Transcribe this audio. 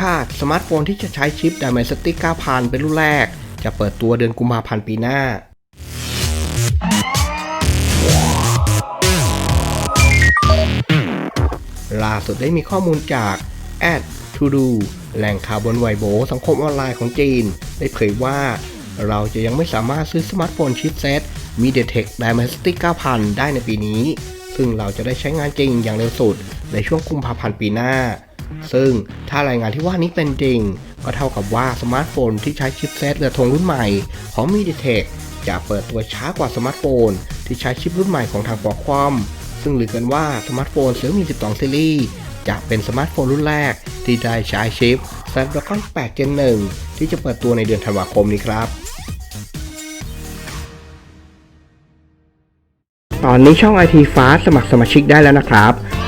คาดสมาร์ทโฟนที่จะใช้ชิป Dimensity 9000 เป็นรุ่นแรก จะเปิดตัวเดือนกุมภาพันธ์ปีหน้า ล่าสุดได้มีข้อมูลจาก a d To Do แหล่งข่าวบนไวโบสังคมออนไลน์ของจีน ได้เผยว่า เราจะยังไม่สามารถซื้อสมาร์ทโฟนชิปเซ็ต MediaTek Dimensity 9000 ได้ในปีนี้ ซึ่งเราจะได้ใช้งานจริงอย่างเร็วสุดในช่วงกุมภาพันธ์ปีหน้า ซึ่งถ้ารายงานที่ว่านี้เป็นจริง ก็เท่ากับว่าสมาร์ทโฟนที่ใช้ชิปเซตเรือธงรุ่นใหม่ของ MediaTek จะเปิดตัวช้ากว่าสมาร์ทโฟน ที่ใช้ชิปรุ่นใหม่ของทางปอคอมซึ่งลือกันว่าสมาร์ทโฟน Xiaomi 12ซีรีส์จะเป็นสมาร์ทโฟนรุ่นแรก ที่ได้ใช้ชิป Snapdragon 8 Gen 1 ที่จะเปิดตัวในเดือนธันวาคมนี้ครับตอนนี้ช่อง IT Fast สมัครสมาชิกได้แล้วนะครับ